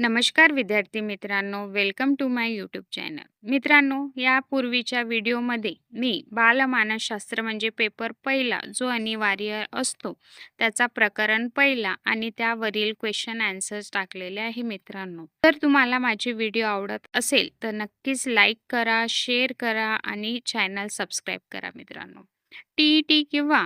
नमस्कार विद्यार्थी मित्रांनो welcome to my YouTube channel मित्रांनो यापूर्वीच्या व्हिडिओमध्ये मी बालमानसशास्त्र म्हणजे पेपर पहिला जो अनिवार्य असतो त्याचा प्रकरण पहिला आणि त्यावरील क्वेश्चन आन्सर्स टाकलेले आहे मित्रांनो. तर तुम्हाला माझे व्हिडिओ आवडत असेल तर नक्कीच लाईक करा शेअर करा आणि चॅनल सबस्क्राईब करा मित्रांनो. टी ई टी किंवा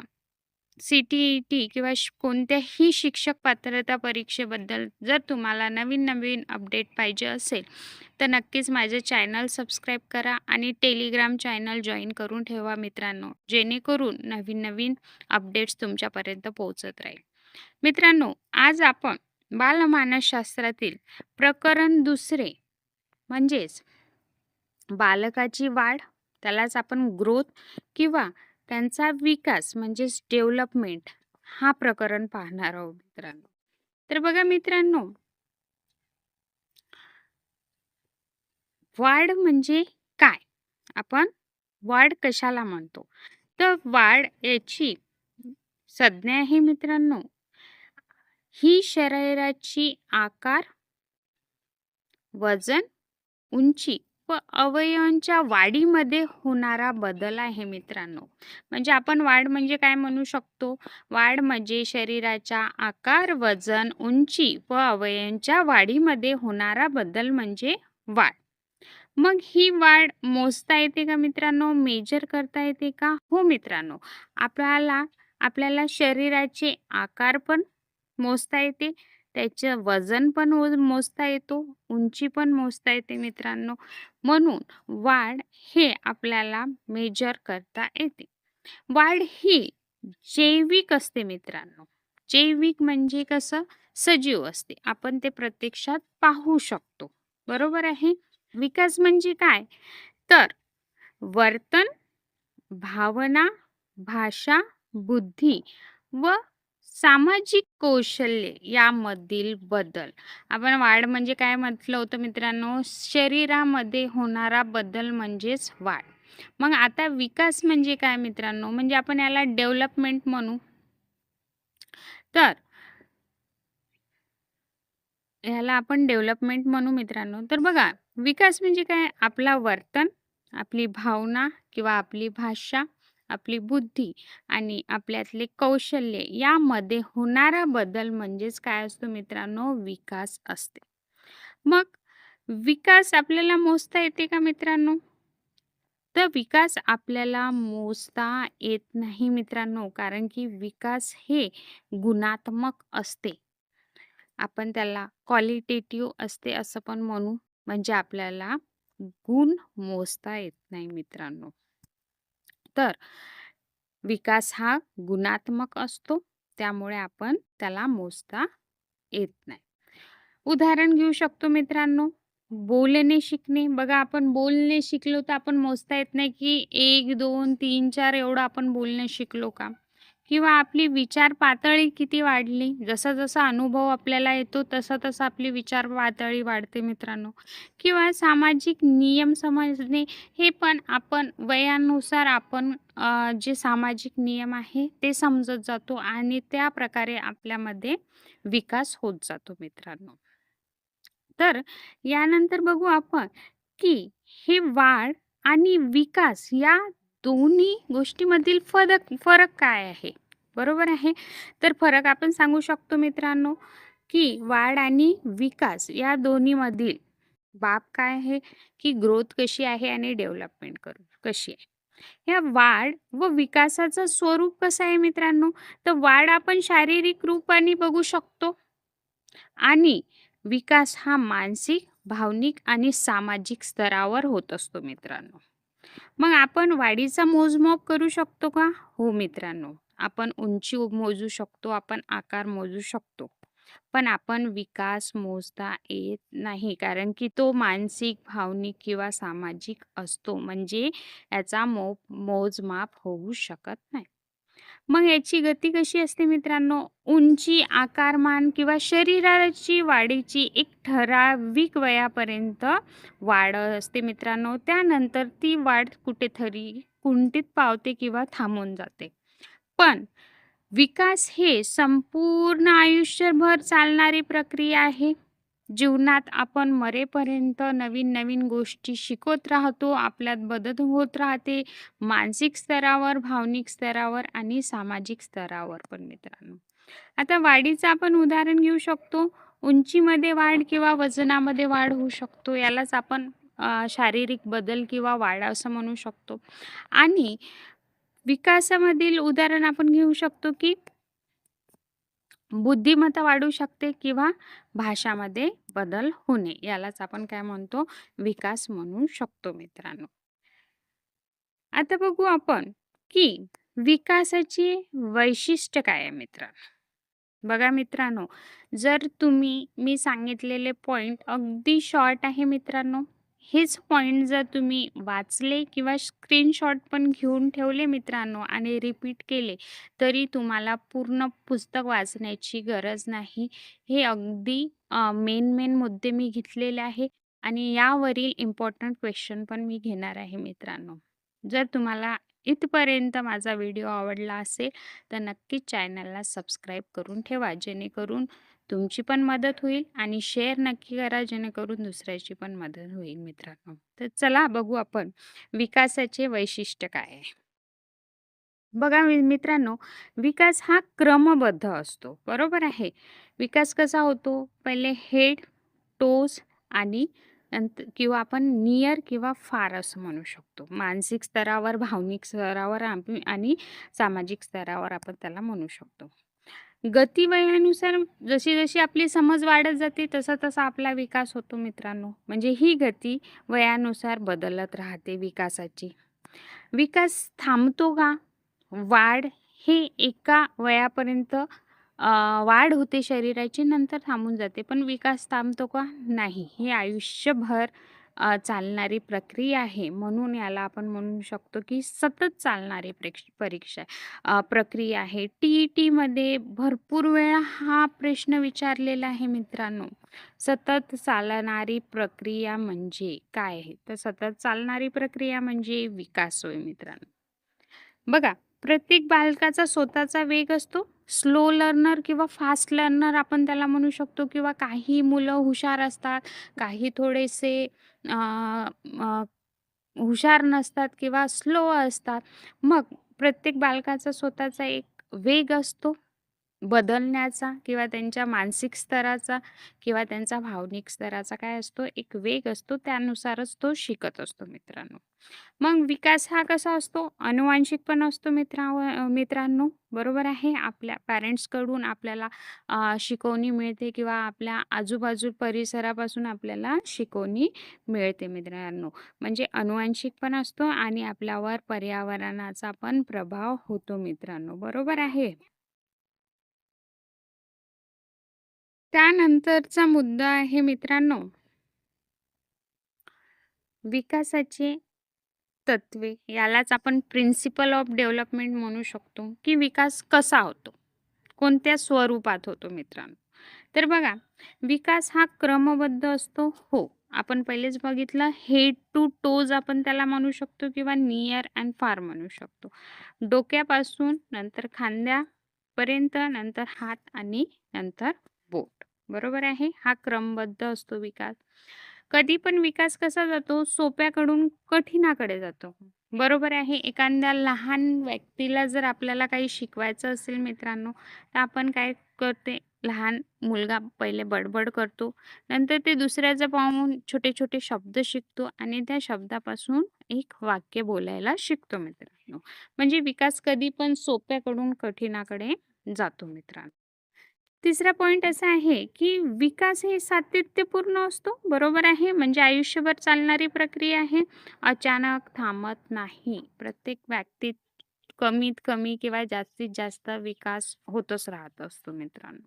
सी टी ई टी किंवा श कोणत्याही शिक्षक पात्रता परीक्षेबद्दल जर तुम्हाला नवीन नवीन अपडेट पाहिजे असेल तर नक्कीच माझे चॅनल सबस्क्राईब करा आणि टेलिग्राम चॅनल जॉईन करून ठेवा मित्रांनो जेणेकरून नवीन नवीन अपडेट्स तुमच्यापर्यंत पोहोचत राहील. मित्रांनो आज आपण बालमानसशास्त्रातील प्रकरण दुसरे म्हणजेच बालकाची वाढ त्यालाच आपण ग्रोथ किंवा त्यांचा विकास म्हणजेच डेव्हलपमेंट हा प्रकरण पाहणार आहोत मित्रांनो. तर बघा मित्रांनो वाढ म्हणजे काय? आपण वाढ कशाला म्हणतो? तर वाढ याची संज्ञा आहे मित्रांनो. ही शरीराची आकार वजन उंची व अवयवांच्या वाढीमध्ये होणारा बदल आहे मित्रांनो. म्हणजे आपण वाढ म्हणजे काय म्हणू शकतो? वाढ म्हणजे शरीराच्या आकार वजन उंची व अवयवांच्या वाढीमध्ये होणारा बदल म्हणजे वाढ. मग ही वाढ मोजता येते का मित्रांनो? मेजर करता येते का? हो मित्रांनो आपल्याला आपल्याला शरीराचे आकार पण मोजता येते. त्याचं वजन पण मोजता येतो उंची पण मोजता येते मित्रांनो. म्हणून वाढ हे आपल्याला मेजर करता येते. वाढ ही जैविक असते मित्रांनो. जैविक म्हणजे कसं? सजीव असते. आपण ते प्रत्यक्षात पाहू शकतो. बरोबर आहे? विकास म्हणजे काय? तर वर्तन भावना भाषा बुद्धी व सामाजिक कौशल्य यामधील बदल. आपण वाढ म्हणजे काय म्हटलं होतं मित्रांनो? शरीरामध्ये होणारा बदल म्हणजेच वाढ. मग आता विकास म्हणजे काय मित्रांनो? म्हणजे आपण याला डेव्हलपमेंट म्हणू. तर ह्याला आपण डेव्हलपमेंट म्हणू मित्रांनो. तर बघा विकास म्हणजे काय? आपला वर्तन आपली भावना किंवा आपली भाषा. आपली बुद्धी आणि आपल्यातले कौशल्य यामध्ये होणारा बदल म्हणजेच काय असतो मित्रांनो? विकास असते. मग विकास आपल्याला मोजता येते का मित्रांनो? तर विकास आपल्याला मोजता येत नाही मित्रांनो कारण की विकास हे गुणात्मक असते. आपण त्याला क्वालिटेटिव्ह असते असं पण म्हणू म्हणजे आपल्याला गुण मोजता येत नाही मित्रांनो. तर विकास हा गुणात्मक असतो. त्यामुळे आपण त्याला मोजता येत नाही. उदाहरण घेऊ शकतो मित्रांनो. बोलणे शिकणे. बघा आपण बोलणे शिकलो तर आपण मोजता येत नाही की एक दोन तीन चार एवढं आपण बोलणे शिकलो का? किंवा आपली विचार पातळी किती वाढली? जसा जसा अनुभव आपल्याला येतो तसा तसा आपली विचार पातळी वाढते मित्रांनो. किंवा सामाजिक नियम समजणे हे पण आपण वयानुसार आपण जे सामाजिक नियम आहे ते समजत जातो आणि त्या प्रकारे आपल्यामध्ये विकास होत जातो मित्रांनो. तर यानंतर बघू आपण की हे वाढ आणि विकास या दोन्ही गोष्टीमधील फरक फरक काय आहे? बरोबर आहे? तर फरक आपण सांगू शकतो मित्रांनो की वाढ आणि विकास या दोन्हीमधील बाब काय आहे? की ग्रोथ कशी आहे आणि डेव्हलपमेंट करू कशी आहे? या वाढ व विकासाचं स्वरूप कसं आहे मित्रांनो? तर वाढ आपण शारीरिक रूपाने बघू शकतो आणि विकास हा मानसिक भावनिक आणि सामाजिक स्तरावर होत असतो मित्रांनो. मग आपण वाढीचा मोजमाप करू शकतो का? हो मित्रांनो आपण उंची मोजू शकतो आपण आकार मोजू शकतो. पण आपण विकास मोजता येत नाही कारण की तो मानसिक भावनिक किंवा सामाजिक असतो. म्हणजे याचा मो मोजमाप होऊ शकत नाही. मग याची गती कशी असते मित्रांनो? उंची आकारमान किंवा शरीराची वाढीची एक ठराविक वयापर्यंत वाढ असते मित्रांनो. त्यानंतर ती वाढ कुठेतरी कुंठित पावते किंवा थांबून जाते. पण विकास हे संपूर्ण आयुष्यभर चालणारी प्रक्रिया आहे. जीवनात आपण मरेपर्यंत नवीन-नवीन गोष्टी शिकत राहतो. आपल्यात बदल होत राहते. मानसिक स्तरावर, भावनिक स्तरावर आणि सामाजिक स्तरावर पण मित्रांनो. आता वाढीचं आपण उदाहरण घेऊ शकतो. उंचीमध्ये वाढ किंवा वजनामध्ये वाढ होऊ शकतो. यालाच आपण अ, शारीरिक बदल किंवा वाढ असं म्हणू शकतो. आणि विकासामधील उदाहरण आपण घेऊ शकतो, की बुद्धिमत्ता वाढू शकते किंवा भाषामध्ये बदल होणे. यालाच आपण काय म्हणतो? विकास म्हणू शकतो मित्रांनो. आता बघू आपण, की विकासाची वैशिष्ट्य काय आहे मित्रांनो? बघा मित्रांनो, जर तुम्ही मी सांगितलेले पॉइंट अगदी शॉर्ट आहे मित्रांनो. हेच पॉईंट जर तुम्ही वाचले किंवा स्क्रीनशॉट पण घेऊन ठेवले मित्रांनो आणि रिपीट केले, तरी तुम्हाला पूर्ण पुस्तक वाचण्याची गरज नाही. हे अगदी मेन-मेन मुद्दे मी घेतलेले आहे आणि यावरील इम्पॉर्टंट क्वेश्चन पण मी घेणार आहे मित्रांनो. जर तुम्हाला इथपर्यंत माझा व्हिडिओ आवडला असेल, तर नक्कीच चॅनलला सबस्क्राईब करून ठेवा. जेणेकरून तुमची पण मदत होईल आणि शेअर नक्की करा, जेणेकरून दुसऱ्याची पण मदत होईल मित्रांनो. तर चला बघू आपण विकासाचे वैशिष्ट्य काय आहे? बघा मी मित्रांनो, विकास हा क्रमबद्ध असतो. बरोबर आहे. विकास कसा होतो? पहिले हेड, टोस आणि नंतर किंवा आपण नियर किंवा फार असं म्हणू शकतो. मानसिक स्तरावर, भावनिक स्तरावर आम्ही आणि सामाजिक स्तरावर आपण त्याला म्हणू शकतो. गती वयानुसार जशी-जशी आपली समज वाढत जाते, तसा-तसा आपला विकास होतो मित्रांनो. म्हणजे ही गती वयानुसार बदलत राहते विकासाची. विकास थांबतो का? वाढ हे एका वयापर्यंत वाढ होते शरीराची, नंतर थांबून जाते. पण विकास थांबतो का? नाही. हे आयुष्यभर अ, चालणारी प्रक्रिया आहे. म्हणून याला आपण म्हणू शकतो, की सतत चालणारी प्रेक्ष परीक्षा अ, प्रक्रिया आहे. टी-ई-टीमध्ये भरपूर वेळा हा प्रश्न विचारलेला आहे मित्रांनो. सतत चालणारी प्रक्रिया म्हणजे काय आहे? तर सतत चालणारी प्रक्रिया म्हणजे विकास होय मित्रांनो. बघा, प्रत्येक बालकाचा स्वतःचा वेग असतो. स्लो लर्नर किंवा फास्ट लर्नर आपण त्याला म्हणू शकतो किंवा काही मुलं हुशार असतात, काही थोडेसे अ, अ, हुशार नसतात किंवा स्लो असतात. मग प्रत्येक बालकाचा स्वतःचा एक वेग असतो बदलण्याचा किंवा त्यांच्या मानसिक स्तराचा किंवा त्यांचा भावनिक स्तराचा काय असतो? एक वेग असतो. त्यानुसारच तो शिकत असतो मित्रांनो. मग विकास हा कसा असतो? अनुवांशिक पण असतो मित्रा मित्रांनो. बरोबर आहे. आपल्या पॅरेंट्सकडून आपल्याला शिकवणी मिळते किंवा आपल्या आजूबाजू परिसरापासून आपल्याला शिकवणी मिळते मित्रांनो. म्हणजे अनुवांशिक पण असतो आणि आपल्यावर पर्यावरणाचा पण प्रभाव होतो मित्रांनो. बरोबर आहे. त्यानंतरचा मुद्दा आहे मित्रांनो विकासाची तत्वे यालाच आपण प्रिन्सिपल ऑफ डेव्हलपमेंट म्हणू शकतो, की विकास कसा होतो? कोणत्या स्वरूपात होतो मित्रांनो? तर बघा, विकास हा क्रमबद्ध असतो. हो, आपण पहिलेच बघितलं हेड टू टोज आपण त्याला म्हणू शकतो किंवा नियर अँड फार म्हणू शकतो. डोक्यापासून नंतर खांद्यापर्यंत, नंतर हात आणि नंतर बोट. बरोबर आहे. हा क्रमबद्ध असतो विकास. कधी पण विकास कसा जातो? सोप्याकडून कठीणाकडे जातो. बरोबर आहे. एखाद्या लहान व्यक्तीला जर आपल्याला काही शिकवायचं असेल मित्रांनो, तर आपण काय करते? लहान मुलगा पहिले बडबड करतो. नंतर ते दुसऱ्याचं पाहून छोटे-छोटे शब्द शिकतो आणि त्या शब्दापासून एक वाक्य बोलायला शिकतो मित्रांनो. म्हणजे विकास कधी पण सोप्याकडून कठीणाकडे जातो मित्रांनो. तिसरा पॉईंट असा आहे, की विकास हे सातत्यपूर्ण असतो. बरोबर आहे. म्हणजे आयुष्यभर चालणारी प्रक्रिया आहे. अचानक थांबत नाही. प्रत्येक व्यक्तीत कमीत कमी किंवा जास्तीत जास्त विकास होतच राहत असतो मित्रांनो.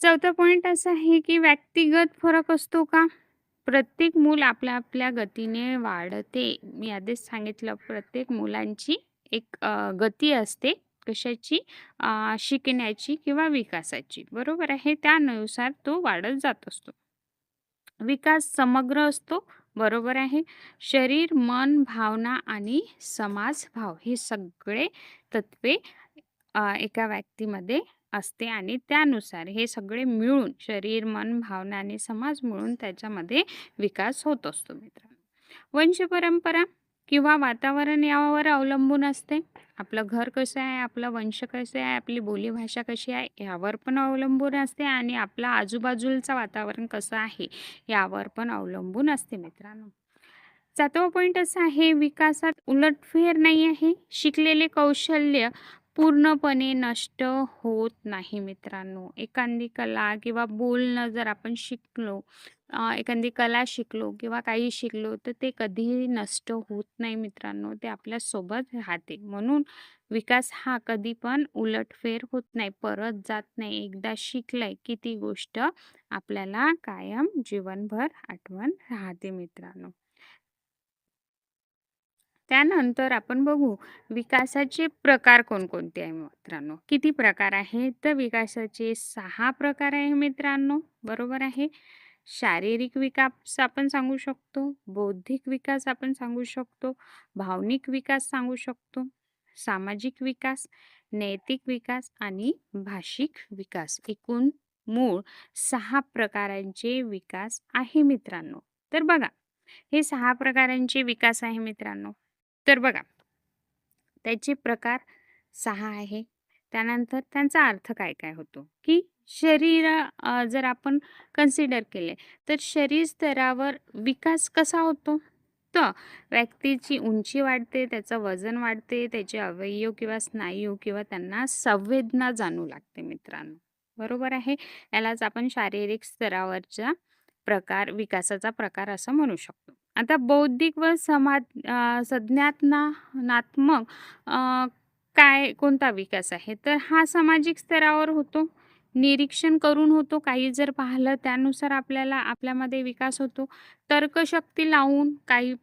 चौथा पॉईंट असा आहे, की व्यक्तिगत फरक असतो का? प्रत्येक मूल आपल्या आपल्या गतीने वाढते. मी आधीच सांगितलं प्रत्येक मुलांची एक गती असते. कशाची? शिकण्याची किंवा विकासाची. बरोबर आहे. त्यानुसार तो वाढत जात असतो. विकास समग्र असतो. बरोबर आहे. शरीर, मन, भावना आणि समाजभाव हे सगळे तत्त्वे एका व्यक्तीमध्ये असते आणि त्यानुसार हे सगळे मिळून शरीर, मन, भावना आणि समाज मिळून त्याच्यामध्ये विकास होत असतो मित्रांनो. वंशपरंपरा किंवा वातावरण यावर अवलंबून असते. आपलं घर कसं आहे, आपलं वंश कसं आहे, आपली बोलीभाषा कशी आहे यावर पण अवलंबून असते आणि आपलं आजूबाजूचं वातावरण कसं आहे यावर पण अवलंबून असते मित्रांनो. सातवा पॉईंट असा आहे विकासात उलटफेर नाही आहे. शिकलेले कौशल्य पूर्णपणे नष्ट होत नाही मित्रांनो. एखादी कला किंवा बोलणं जर आपण शिकलो, अ, एखादी कला शिकलो किंवा काही शिकलो तर ते कधीही नष्ट होत नाही मित्रांनो. ते आपल्यासोबत राहते. म्हणून विकास हा कधी पण उलटफेर होत नाही, परत जात नाही. एकदा शिकलंय की ती गोष्ट आपल्याला कायम जीवनभर आठवण राहते मित्रांनो. त्यानंतर आपण बघू विकासाचे प्रकार कोणकोणते आहे मित्रांनो. किती प्रकार आहेत तर विकासाचे 6 प्रकार आहे मित्रांनो. बरोबर आहे. शारीरिक विकास आपण सांगू शकतो, बौद्धिक विकास आपण सांगू शकतो, भावनिक विकास सांगू शकतो, सामाजिक विकास, नैतिक विकास आणि भाषिक विकास. एकूण मूळ सहा प्रकारांचे विकास आहे मित्रांनो. तर बघा, हे सहा प्रकारांचे विकास आहे मित्रांनो. तर बघा, त्याचे प्रकार सहा आहे. त्यानंतर त्यांचा अर्थ काय-काय होतो, की शरीर जर आपण कन्सिडर केले, तर शरीर स्तरावर विकास कसा होतो? तर व्यक्तीची उंची वाढते, त्याचं वजन वाढते, त्याचे अवयव किंवा स्नायू किंवा त्यांना संवेदना जाणू लागते मित्रांनो. बरोबर आहे. यालाच आपण शारीरिक स्तरावरचा प्रकार, विकासाचा प्रकार असं म्हणू शकतो. आता बौद्धिक व समाज अ, संज्ञानात्मक काय कोणता विकास आहे? तर हा सामाजिक स्तरावर होतो. निरीक्षण करून होतो. काही जर पाहिलं त्यानुसार आपल्याला आपल्यामध्ये विकास होतो. तर्कशक्ती लावून काही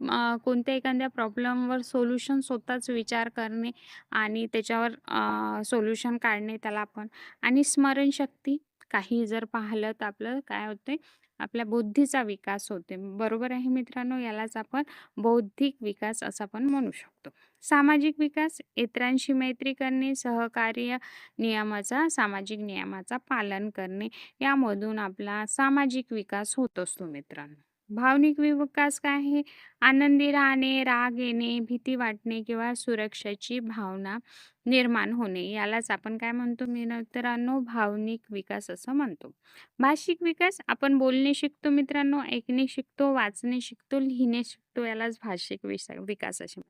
कोणत्या एखाद्या प्रॉब्लेमवर सोल्युशन स्वतःच विचार करणे आणि त्याच्यावर सोल्युशन काढणे त्याला आपण आणि स्मरणशक्ती काही जर पाहिलं तर आपलं काय होते, आपल्या बुद्धीचा विकास होते. बरोबर आहे मित्रांनो. यालाच आपण बौद्धिक विकास असं आपण म्हणू शकतो. सामाजिक विकास इतरांशी मैत्री करणे, सहकार्य, नियमाचा सामाजिक नियमाचा पालन करणे यामधून आपला सामाजिक विकास होत असतो मित्रांनो. भावनिक विकास काय आहे? आनंदी राहणे, राग येणे, भीती वाटणे किंवा सुरक्षेची भावना निर्माण होणे यालाच आपण काय म्हणतो मित्रांनो? भावनिक विकास असं म्हणतो. भाषिक विकास आपण बोलणे शिकतो मित्रांनो, ऐकणे शिकतो, वाचणे शिकतो, लिहिणे शिकतो यालाच भाषिक विकास असे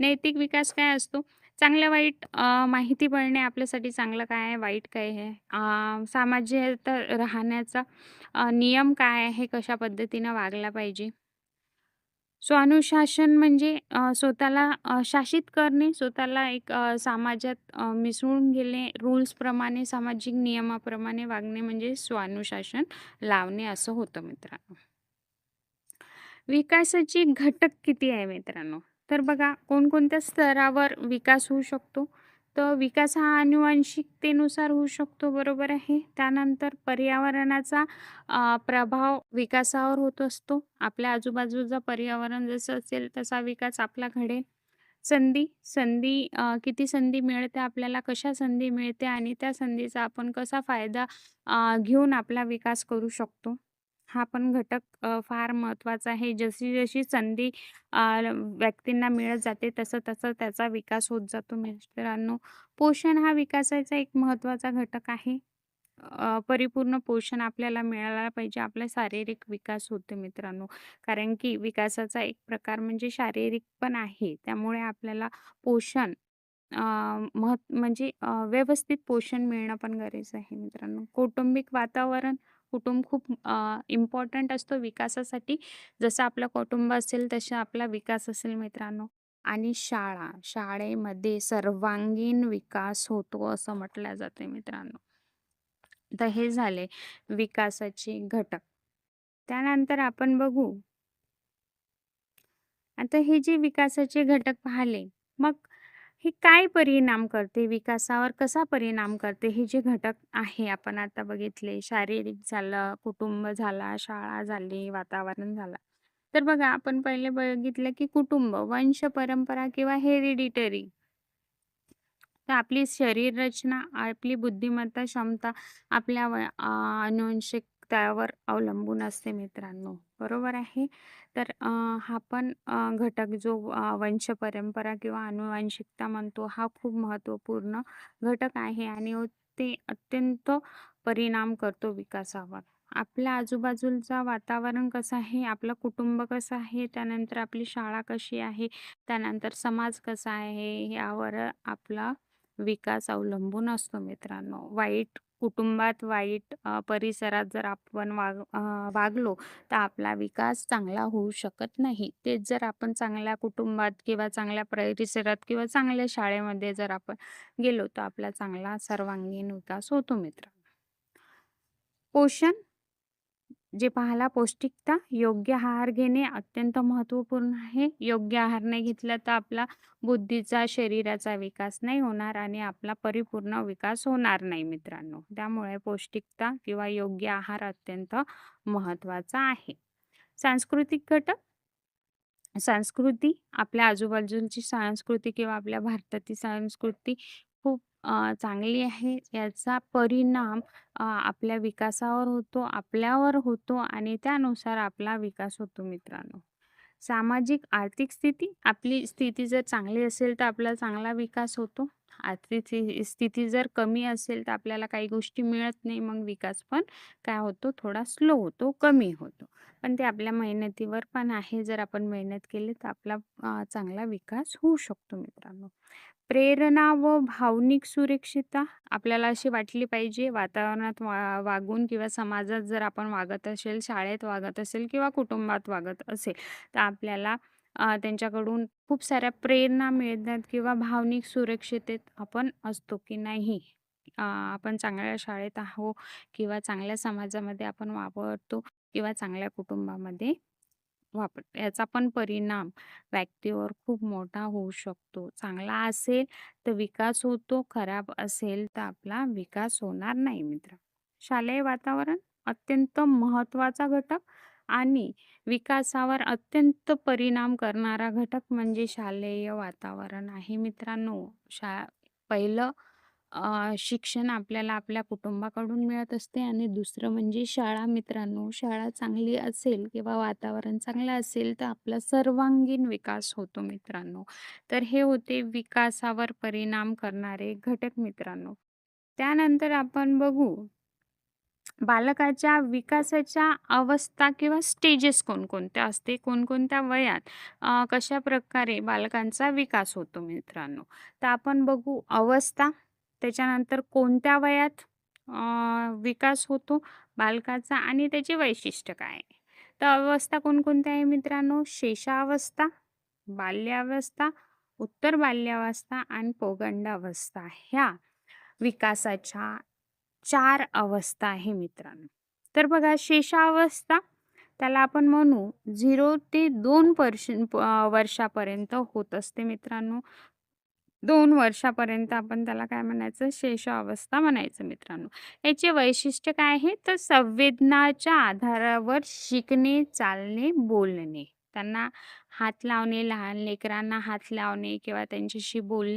नैतिक विकास काय असतो? चांगल्या वाईट अ, माहिती पडणे आपल्यासाठी चांगलं काय आहे, वाईट काय आहे? अ, समाजात राहण्याचा अ, नियम काय आहे? कशा पद्धतीनं वागला पाहिजे? स्वानुशासन म्हणजे अ, स्वतःला अ, शासित करणे, स्वतःला एक अ, समाजात अ, मिसळून गेले, रूल्सप्रमाणे, सामाजिक नियमाप्रमाणे वागणे म्हणजे स्वानुशासन लावणे असं होतं मित्रांनो. विकासाचे घटक किती आहे मित्रांनो? तर बघा कोणकोणत्या स्तरावर विकास होऊ शकतो? तर विकास हा आनुवंशिकतेनुसार होऊ शकतो. बरोबर आहे. त्यानंतर पर्यावरणाचा प्रभाव विकासावर होत असतो. आपल्या आजूबाजूचा पर्यावरण जसं असेल तसा विकास आपला घडेल. संधी, संधी किती संधी मिळते आपल्याला, कशा संधी मिळते आणि त्या संधीचा आपण कसा फायदा घेऊन आपला विकास करू शकतो. हा पण घटक फार महत्त्वाचा आहे. जशी-जशी संधी व्यक्तींना मिळत जाते तसं-तसं त्याचा विकास होत जातो मित्रांनो. पोषण हा विकासाचा एक महत्त्वाचा घटक आहे. परिपूर्ण पोषण आपल्याला मिळायला पाहिजे. आपला शारीरिक विकास होतो मित्रांनो. कारण की विकासाचा एक प्रकार म्हणजे शारीरिक पण आहे. त्यामुळे आपल्याला पोषण महत् म्हणजे व्यवस्थित पोषण मिळणं पण गरजेचं आहे मित्रांनो. कौटुंबिक वातावरण, कुटुंब खूप इम्पॉर्टंट असतो विकासासाठी. जसं आपलं कुटुंब असेल तसं आपला विकास असेल मित्रांनो. आणि शाळा, शाळेमध्ये सर्वांगीण विकास होतो असं म्हटलं जाते मित्रांनो. तर हे झाले विकासाचे घटक. त्यानंतर आपण बघू आता हे जे विकासाचे घटक पाहिले, मग हे काय परिणाम करते, विकासावर कसा परिणाम करते? हे जे घटक आहे आपण आता बघितले, शारीरिक झालं, कुटुंब झाला, शाळा झाली, वातावरण झालं. तर बघा आपण पहिले बघितलं की कुटुंब, वंश परंपरा किंवा हेरिडिटरी तर आपली शरीर रचना, आपली बुद्धिमत्ता, क्षमता आपल्या व त्यावर अवलंबून असते मित्रांनो. बरोबर आहे. तर हा पण घटक जो वंश परंपरा किंवा अनुवांशिकता म्हणतो, हा खूप महत्त्वपूर्ण घटक आहे आणि ते अत्यंत परिणाम करतो विकासावर. आपल्या आजूबाजूचा वातावरण कसं आहे, आपलं कुटुंब कसं आहे, त्यानंतर आपली शाळा कशी आहे, त्यानंतर समाज कसा आहे, यावर आपला विकास अवलंबून असतो मित्रांनो. वाईट कुटुंबात, वाईट अ, परिसरात जर आपण वाग अ, वागलो, तर आपला विकास चांगला होऊ शकत नाही. तेच जर आपण चांगल्या कुटुंबात किंवा चांगल्या परिसरात किंवा चांगल्या शाळेमध्ये जर आपण गेलो, तर आपला चांगला सर्वांगीण विकास होतो मित्रांनो. पोषण जे पाहाला पौष्टिकता, योग्य आहार घेणे अत्यंत महत्त्वपूर्ण आहे. योग्य आहार नाही घेतला तर आपला बुद्धीचा, शरीराचा विकास नाही होणार आणि आपला परिपूर्ण विकास होणार नाही मित्रांनो. त्यामुळे पौष्टिकता किंवा योग्य आहार अत्यंत महत्त्वाचा आहे. सांस्कृतिक घटक संस्कृती, आपल्या आजूबाजूची संस्कृती किंवा आपल्या भारताची संस्कृती अ, चांगली आहे. याचा परिणाम अ, आपल्या विकासावर होतो, आपल्यावर होतो आणि त्यानुसार आपला विकास होतो मित्रांनो. सामाजिक आर्थिक स्थिती, आपली स्थिती जर चांगली असेल तर आपला चांगला विकास होतो. आर्थिक स्थि स्थिती जर कमी असेल तर आपल्याला काही गोष्टी मिळत नाही. मग विकास पण काय होतो, थोडा स्लो होतो, कमी होतो. पण ते आपल्या मेहनतीवर पण आहे. जर आपण मेहनत केली तर आपला अ, चांगला विकास होऊ शकतो मित्रांनो. प्रेरणा व भावनिक सुरक्षितता आपल्याला अशी वाटली पाहिजे. वातावरणात वा वागून किंवा समाजात जर आपण वागत असेल, शाळेत वागत असेल किंवा कुटुंबात वागत असेल, तर आपल्याला अ, त्यांच्याकडून खूप साऱ्या प्रेरणा मिळतात किंवा भावनिक सुरक्षिततेत आपण असतो की नाही. अ, आपण चांगल्या शाळेत आहो किंवा चांगल्या समाजामध्ये आपण वावरतो किंवा चांगल्या कुटुंबामध्ये वापर याचा पण परिणाम व्यक्तीवर खूप मोठा होऊ शकतो. चांगला असेल तर विकास होतो, खराब असेल तर आपला विकास होणार नाही मित्र. शालेय वातावरण अत्यंत महत्त्वाचा घटक आणि विकासावर अत्यंत परिणाम करणारा घटक म्हणजे शालेय वातावरण आहे मित्रांनो. शा पहिलं अ, शिक्षण आपल्याला आपल्या कुटुंबाकडून मिळत असते आणि दुसरं म्हणजे शाळा मित्रांनो. शाळा चांगली असेल किंवा वातावरण चांगलं असेल तर आपला सर्वांगीण विकास होतो मित्रांनो. तर हे होते विकासावर परिणाम करणारे घटक मित्रांनो. त्यानंतर आपण बघू बालकाच्या विकासाच्या अवस्था किंवा स्टेजेस कोणकोणत्या असते, कोणकोणत्या वयात अ, कशाप्रकारे बालकांचा विकास होतो मित्रांनो. तर आपण बघू अवस्था, त्याच्यानंतर कोणत्या वयात विकास होतो बालकाचा आणि त्याची वैशिष्ट्य काय आहे. तर अवस्था कोणकोणत्या आहे मित्रांनो? शेषावस्था बाल्यावस्था, उत्तर बाल्यावस्था आणि पौगंडावस्था ह्या विकासाच्या चार अवस्था आहे मित्रांनो. तर बघा शेषावस्था त्याला आपण म्हणू झिरो ते दोन पर्श वर्षापर्यंत होत असते मित्रांनो. 2 वर्षापर्यंत आपण त्याला काय म्हणायचं? शैशवावस्था म्हणायचं मित्रांनो. याचे वैशिष्ट्य काय आहे? तर संवेदनाच्या आधारावर शिकणे, चालणे, बोलणे. त्यांना हात लावणे, लहान लेकरांना हात लावणे किंवा त्यांच्याशी बोल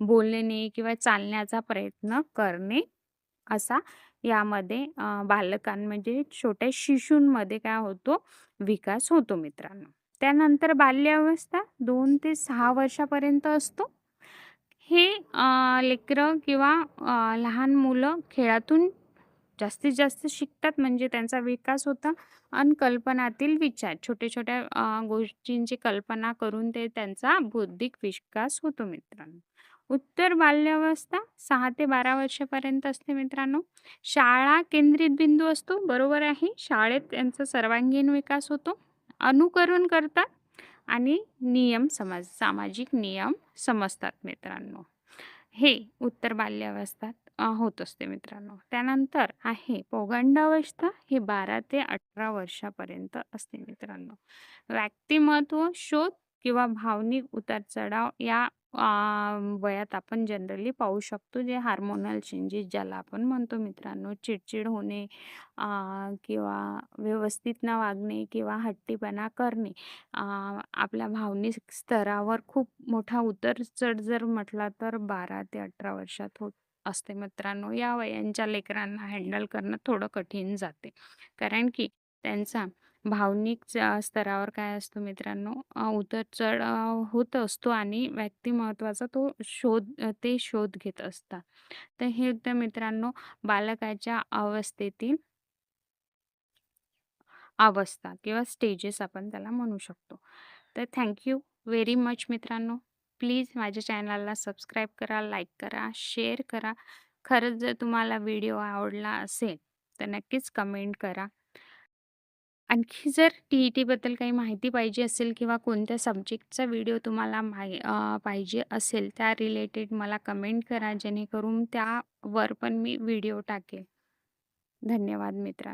बोलणे किंवा चालण्याचा प्रयत्न करणे असा यामध्ये अ, बालकांमध्ये म्हणजे छोट्या शिशूंमध्ये काय होतो? विकास होतो मित्रांनो. त्यानंतर बाल्यावस्था 2 ते 6 वर्षापर्यंत असतो. हे लेकरं किंवा लहान मुलं खेळातून जास्तीत जास्त शिकतात म्हणजे त्यांचा विकास होता आणि कल्पनातील विचार छोट्या-छोट्या गोष्टींची कल्पना करून ते त्यांचा बौद्धिक विकास होतो मित्रांनो. उत्तर बाल्यावस्था सहा ते 12 वर्षापर्यंत असते मित्रांनो. शाळा केंद्रित बिंदू असतो. बरोबर आहे. शाळेत त्यांचा सर्वांगीण विकास होतो. अनुकरण करतात आणि नियम समाज सामाजिक नियम समजतात मित्रांनो. हे उत्तर बाल्यावस्थात होत असते मित्रांनो. त्यानंतर आहे पौगंडावस्था हे 12 ते 18 वर्षापर्यंत असते मित्रांनो. व्यक्तिमत्व शोध किंवा भावनिक उतार-चढाव या वयात आपण जनरली पाहू शकतो. जे हार्मोनल चेंजेस ज्याला आपण म्हणतो मित्रांनो. चिडचिड होणे किंवा व्यवस्थित न वागणे किंवा हट्टीपणा करणे. आपल्या भावनिक स्तरावर खूप मोठा उतर चढ जर म्हटला तर 12 ते 18 वर्षात होत असते मित्रांनो. या वयांच्या लेकरांना हँडल करणं थोडं कठीण जाते. कारण की त्यांचा भावनिक च स्तरावर काय असतो मित्रांनो अ, उतार-चढ होत असतो आणि व्यक्तिमत्त्वाचा तो शोध अ, ते शोध घेत असतात. तर हे होतं मित्रांनो बालकाच्या अवस्थेतील अवस्था किंवा स्टेजेस आपण त्याला म्हणू शकतो. तर थँक यू व्हेरी मच मित्रांनो. प्लीज माझ्या चॅनलला सबस्क्राईब करा, लाईक करा, शेअर करा. खरंच जर तुम्हाला व्हिडिओ आवडला असेल, तर नक्कीच कमेंट करा. आणखी जर टी-ई-टीबद्दल काही माहिती पाहिजे असेल किंवा कोणत्या सब्जेक्टचा व्हिडिओ तुम्हाला माही पाहिजे असेल, त्या रिलेटेड मला कमेंट करा, जेणेकरून त्यावर पण मी व्हिडिओ टाकेल. धन्यवाद मित्रांनो.